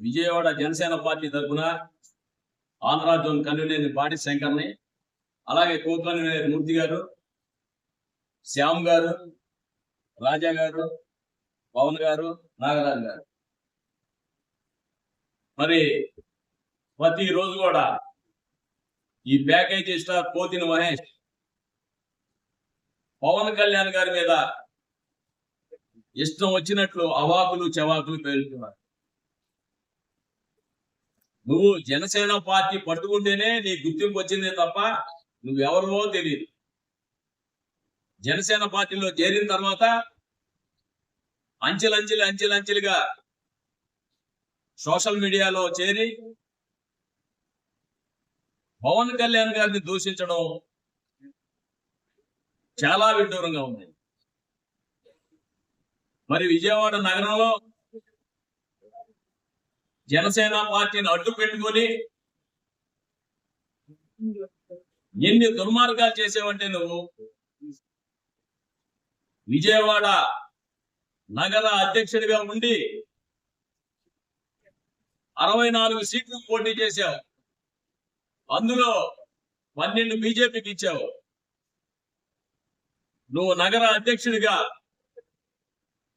Vijayawada Janasena party తరఫున Andhra zone convener పాటి శంకర్ని అలాగే కో కన్వీనర్ మూర్తి గారు శ్యామ్ గారు రాజా గారు పవన్ గారు నాగరాజు గారు. మరి ప్రతి రోజు కూడా ఈ ప్యాకేజీ స్టార్ పోతిన మహేష్ పవన్ కళ్యాణ్ గారి మీద ఇష్టం వచ్చినట్లు అవాకులు చవాకులు పేలుతున్నారు. నువ్వు జనసేన పార్టీ పట్టుకుంటేనే నీ గుర్తింపు వచ్చిందే తప్ప నువ్వెవరివో తెలియదు. జనసేన పార్టీలో చేరిన తర్వాత అంచెలంచెలు అంచెలంచెలుగా సోషల్ మీడియాలో చేరి పవన్ కళ్యాణ్ గారిని దూషించడం చాలా విడ్డూరంగా ఉంది. మరి విజయవాడ నగరంలో జనసేన పార్టీని అడ్డు పెట్టుకొని ఎన్ని దుర్మార్గాలు చేసేవంటే నువ్వు? విజయవాడ నగర అధ్యక్షుడిగా ఉండి అరవై నాలుగు సీట్లు పోటీ చేశావు. అందులో పన్నెండు బీజేపీకి ఇచ్చావు. నువ్వు నగర అధ్యక్షుడిగా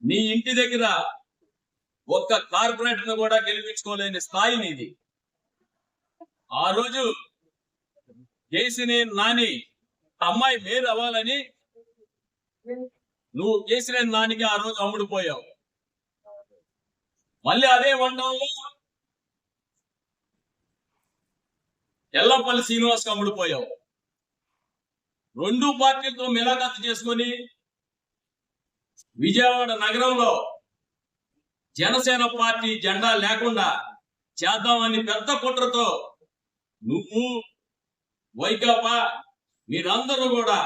నీ ఇంటి దగ్గర ఒక్క కార్పొరేటర్ కూడా గెలిపించుకోలేని స్థాయి నీది. ఆ రోజు కేసినేని నాని అమ్మాయి మేలు అవ్వాలని నువ్వు కేసినేని నానికి ఆ రోజు అమ్ముడుపోయావు మళ్ళీ అదే మండలంలో ఎల్లపల్లి శ్రీనివాస్ అమ్ముడుపోయావు రెండు పార్టీలతో మిలాఖాతు చేసుకొని విజయవాడ నగరంలో జనసేన పార్టీ జెండా లేకుండా చేద్దామని పెద్ద కుట్రతో నువ్వు వైకాపా మీరందరూ కూడా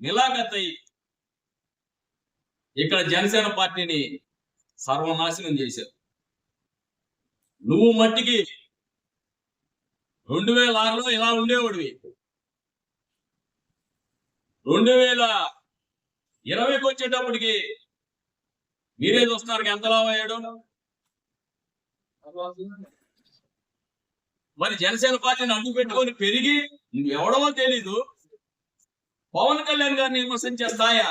నిలాఖతై ఇక్కడ జనసేన పార్టీని సర్వనాశనం చేశారు. నువ్వు మట్టికి రెండు వేల ఆరులో ఇలా ఉండేవాడివి. రెండు వేల ఇరవైకి వచ్చేటప్పటికి మీరే చూస్తున్నారు ఎంత లాభం అయ్యాడు? మరి జనసేన పార్టీని అడ్డు పెట్టుకొని పెరిగి ఎవడమో తెలీదు. పవన్ కళ్యాణ్ గారిని విమర్శించే స్థాయా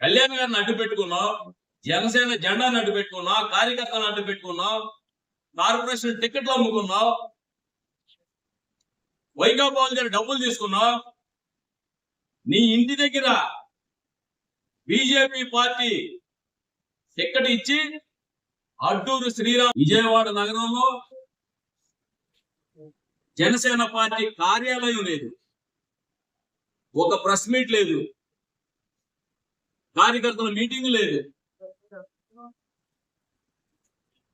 కళ్యాణ్ గారిని అడ్డు పెట్టుకున్నావు జనసేన జెండాను అడ్డు పెట్టుకున్నావు కార్యకర్తలను అడ్డు పెట్టుకున్నావు కార్పొరేషన్ టికెట్లు అమ్ముకున్నావు వైకాపా దగ్గర డబ్బులు తీసుకున్నావు. నీ ఇంటి దగ్గర బీజేపీ పార్టీ టికెట్ ఇచ్చి అడ్డూరు శ్రీరామ్ విజయవాడ నగరంలో జనసేన పార్టీ కార్యాలయం లేదు. ఒక ప్రెస్ మీట్ లేదు. కార్యకర్తల మీటింగ్ లేదు.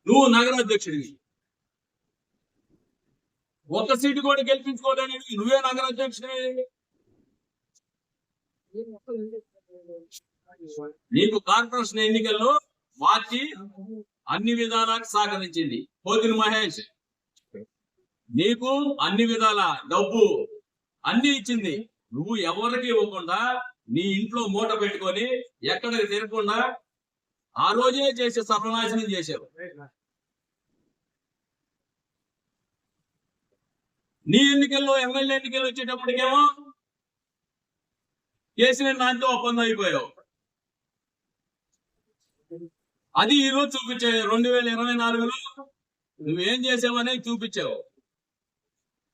నువ్వు నగరాధ్యక్షుడివి ఒక ఒక్క సీటు కూడా గెలిపించుకోలేని నువ్వే నగరాధ్యక్షుడివి నీకు కార్పొరేషన్ ఎన్నికల్లో మార్చి అన్ని విధాలకు సహకరించింది. పోతిని మహేష్ నీకు అన్ని విధాల డబ్బు అన్ని ఇచ్చింది. నువ్వు ఎవరికి ఇవ్వకుండా నీ ఇంట్లో మూట పెట్టుకొని ఎక్కడికి తిరగకుండా ఆ రోజే చేసే సర్వనాశనం చేశావు. నీ ఎన్నికల్లో ఎమ్మెల్యే ఎన్నికలు వచ్చేటప్పటికేమో చేసిన దాంతో ఒప్పందం అయిపోయావు. అది ఈరోజు రోజు చూపించే రెండు వేల ఇరవై నాలుగులో నువ్వేం చేసావని చూపించావు.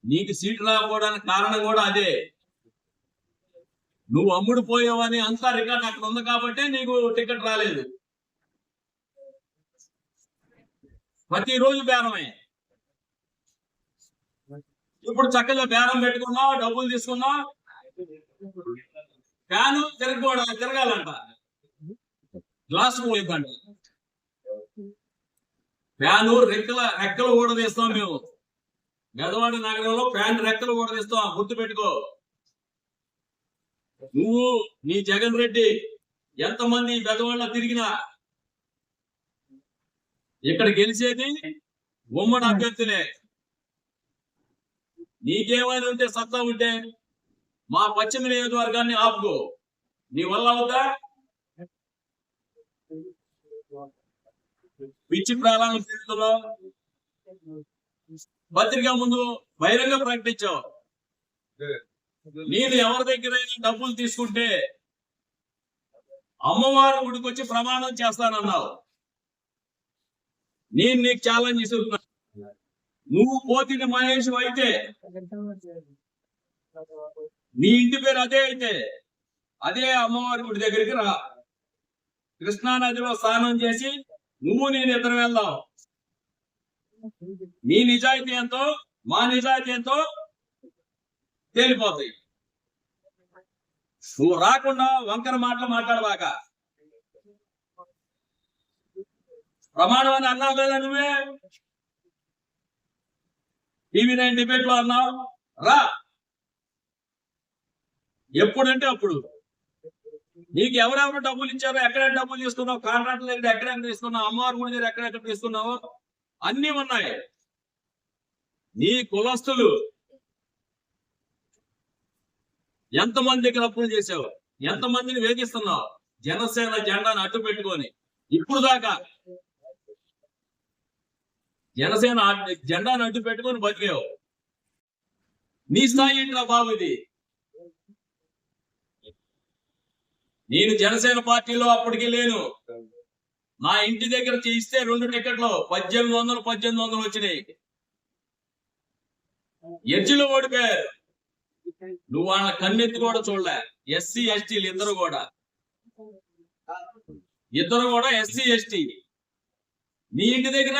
నీకు సీట్ రాకపోవడానికి కారణం కూడా అదే. నువ్వు అమ్ముడు పోయావని అంతా రికార్డ్ అక్కడ ఉంది కాబట్టి నీకు టికెట్ రాలేదు. ప్రతిరోజు బేరమే. ఇప్పుడు చక్కగా బేరం పెట్టుకున్నావు డబ్బులు తీసుకున్నావు. ఫ్యాను తిరగకూడదు తిరగాలంట గ్లాస్ పోయిద్దంట ఫ్యాను రెక్కల రెక్కలు ఊడదీస్తాం మేము. గదవాడ నగరంలో ఫ్యాన్ రెక్కలు ఊడదీస్తాం గుర్తు పెట్టుకో నువ్వు నీ జగన్ రెడ్డి ఎంతమంది గదవాడ తిరిగినా ఇక్కడ గెలిచేది ఉమ్మడి అభ్యర్థులే నీకేమైనా ఉంటే సత్తా ఉంటే మా పశ్చిమ నియోజకవర్గాన్ని ఆపుకో. నీ వల్ల అవుతా పిచ్చి ప్రాణాలు తిరుగుతున్నావు పత్రిక ముందు బహిరంగ ప్రకటించావు. నేను ఎవరి దగ్గరైనా డబ్బులు తీసుకుంటే అమ్మవారు గుడికొచ్చి ప్రమాణం చేస్తానన్నావు. నేను నీకు ఛాలెంజ్ ఇస్తున్నా నువ్వు పోతిని మహేష్ అయితే నీ ఇంటి పేరు అదే అయితే. అదే అమ్మవారి గుడి దగ్గరికి రా. కృష్ణా నదిలో స్నానం చేసి నువ్వు నేను ఇద్దరు వెళ్దాం. నీ నిజాయితీ ఎంతో మా నిజాయితీ ఎంతో తేలిపోతాయి. నువ్వు రాకుండా వంకర మాటలు మాట్లాడబాక. ప్రమాణం అని అన్నావు కదా నువ్వే? టీవీ నైన్ డిబేట్లో అన్నావు. రా. ఎప్పుడంటే అప్పుడు. నీకు ఎవరెవరు డబ్బులు ఇచ్చారో ఎక్కడ డబ్బులు తీసుకున్నావు కాంట్రాక్టర్ దగ్గర ఎక్కడ తీసుకున్నావు అమ్మవారి గుడి దగ్గర ఎక్కడెక్కడ తీసుకున్నావు అన్ని ఉన్నాయి. నీ కులస్తులు ఎంతమంది దగ్గర అప్పులు చేసావు ఎంతమందిని వేధిస్తున్నావు జనసేన జెండాను అడ్డు పెట్టుకొని ఇప్పుడు దాకా జనసేన జెండాను అడ్డు పెట్టుకొని బతికావు. నీ స్థాయి ఏంట్రా బాబు ఇది? నేను జనసేన పార్టీలో అప్పటికి లేను. నా ఇంటి దగ్గర చేయిస్తే రెండు టికెట్లు పద్దెనిమిది వందలు పద్దెనిమిది వందలు వచ్చినాయి. ఎడ్జిలో ఓడిపోయారు. నువ్వు వాళ్ళ కన్నెత్తి కూడా చూడలే. ఎస్సీ ఎస్టీలు ఇద్దరు కూడా. ఇద్దరు కూడా ఎస్సీ ఎస్టీ. నీ ఇంటి దగ్గర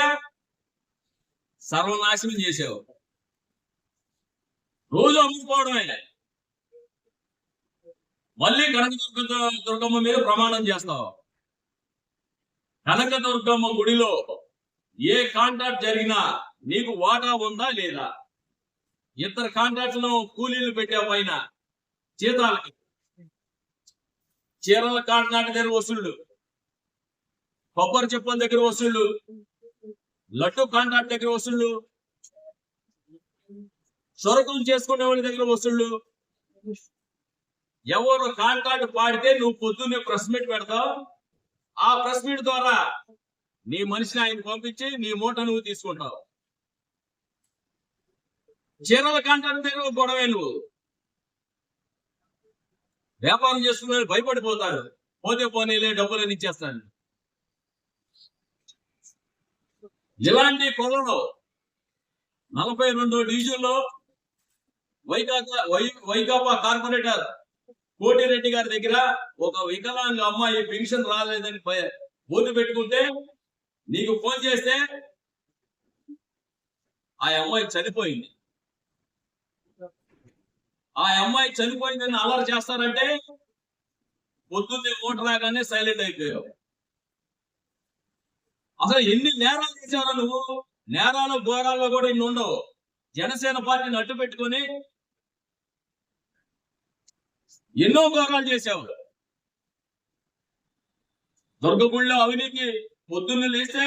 సర్వనాశనం చేసావు రోజు అమ్ముకోవడమే మళ్ళీ కనక దుర్గ దుర్గమ్మ మీద ప్రమాణం చేస్తావు. కనక దుర్గమ్మ గుడిలో ఏ కాంట్రాక్ట్ జరిగినా నీకు వాటా ఉందా లేదా? ఇద్దరు కాంట్రాక్ట్లను కూలీలు పెట్టే పైన జీతాలకి చీరల కాంట్రాక్ట్ దగ్గర వసూళ్ళు కొబ్బరి చెప్పుల దగ్గర వసూళ్ళు లడ్డు కాంట్రాక్ట్ దగ్గర వసూళ్ళు సొరకులు చేసుకునే వాళ్ళ దగ్గర వసూళ్ళు ఎవరు కాంట్రాక్ట్ పాడితే నువ్వు పొద్దున్నే ప్రెస్ మీట్ పెడతావు? ఆ ప్రెస్ మీట్ ద్వారా నీ మనిషిని ఆయన పంపించి నీ మూట నువ్వు తీసుకుంటావు. చీరల కాంట్రాక్ట్ దగ్గర ఒక గొడవే నువ్వు. వ్యాపారం చేసుకునే భయపడిపోతారు. పోతే పోనీలే డబ్బులు ఇచ్చేస్తాను. ఇలాంటి కొలలో నలభై రెండు డివిజన్లో వైకాపా వై వైకాపా కార్పొరేటర్ కోటిరెడ్డి గారి దగ్గర ఒక వికలాంగ అమ్మాయి పెన్షన్ రాలేదని బోర్డు పెట్టుకుంటే నీకు ఫోన్ చేస్తే ఆ అమ్మాయి చనిపోయింది. ఆ అమ్మాయి చనిపోయిందని అలర్ చేస్తారంటే పొద్దున్నే ఓటు రాగానే సైలెంట్ అయిపోయావు. అసలు ఎన్ని నేరాలు చేసావు నువ్వు? నేరాలు ఘోరాల్లో కూడా ఇన్ని ఉండవు. జనసేన పార్టీని అడ్డు పెట్టుకొని ఎన్నో ఘోరాలు చేశావు. దుర్గగుడిలో అవినీతి పొద్దున్న లేస్తే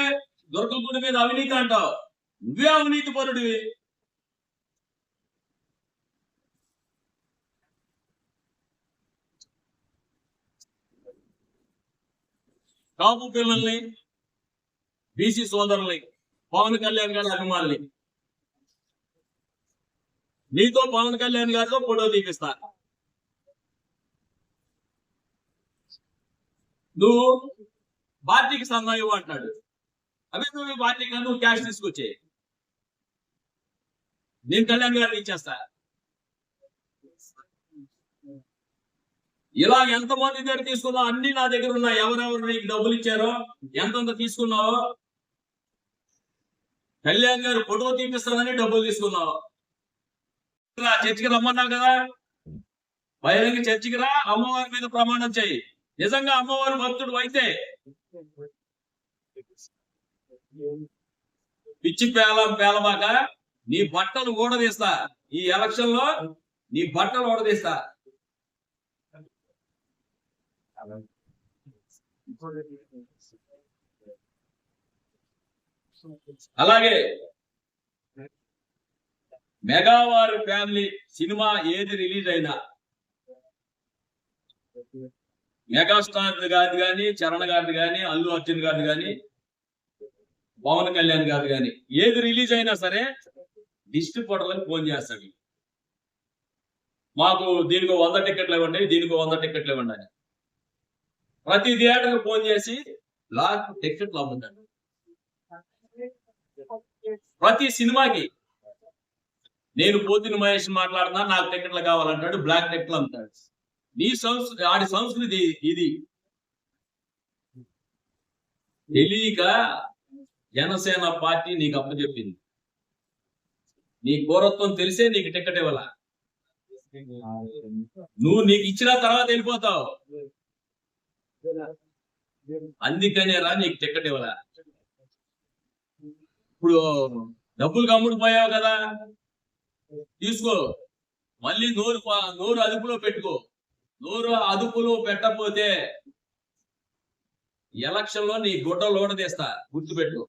దుర్గగుడి మీద అవినీతి అంటావు. నువ్వే అవినీతి పరుడివి. కాపు పిల్లల్ని బీసీ సోదరుల్ని పవన్ కళ్యాణ్ గారి అభిమానుల్ని నీతో పవన్ కళ్యాణ్ గారితో ఫోటో తీపిస్తారు నువ్వు పార్టీకి సంఘం ఇవ్వు అంటాడు అవి నువ్వు పార్టీకి నువ్వు క్యాష్ తీసుకొచ్చే. నేను కళ్యాణ్ గారిని ఇచ్చేస్తా. ఇలా ఎంత మంది దగ్గర తీసుకున్నా అన్ని నా దగ్గర ఉన్నా ఎవరెవరు నీకు డబ్బులు ఇచ్చారో ఎంతంత తీసుకున్నావో? కళ్యాణ్ గారు ఫోటో తీపిస్తానని డబ్బులు తీసుకున్నావు. చర్చికి రమ్మన్నావు కదా? బహిరంగ చర్చికి రా అమ్మవారి మీద ప్రమాణం చేయి. నిజంగా అమ్మవారి భక్తుడు అయితే పిచ్చి పేల పేలమాక నీ బట్టలు ఊడదీస్తా. ఈ ఎలక్షన్లో నీ బట్టలు ఊడదీస్తా. అలాగే మెగావారి ఫ్యామిలీ సినిమా ఏది రిలీజ్ అయినా మెగాస్టార్ కాదు కానీ చరణ్ గారిది కానీ అల్లు అర్జున్ గారిది కానీ పవన్ కళ్యాణ్ గారిది కానీ ఏది రిలీజ్ అయినా సరే డిస్ట్రిబ్యూటర్లకు ఫోన్ చేస్తాడు. మాకు దీనికి వంద టికెట్లు ఇవ్వండి దీనికి వంద టికెట్లు ఇవ్వండి అని. ప్రతి థియేటర్కి ఫోన్ చేసి లాక్ టికెట్లు అమ్ముతాడు. ప్రతి సినిమాకి నేను పోతిని మహేష్ మాట్లాడుతున్నా నాకు టికెట్లు కావాలంటాడు బ్లాక్ టికెట్లు అమ్ముతాడు. నీ సంస్కృతి ఆడి సంస్కృతి ఇది. తెలియక జనసేన పార్టీ నీకు అప్పచెప్పింది. నీ ఘోరత్వం తెలిసే నీకు టికెట్ ఇవ్వాల? నువ్వు నీకు ఇచ్చిన తర్వాత వెళ్ళిపోతావు. అందుకనే రా నీకు టికెట్ ఇవ్వాల? ఇప్పుడు డబ్బులు కమ్ముడిపోయావు కదా. తీసుకో. మళ్ళీ నోరు నోరు అదుపులో పెట్టుకో. నోరు అదుపులో పెట్టకపోతే ఎలక్షన్లో నీ గుడ్డ లోడ తీస్తా. గుర్తుపెట్టు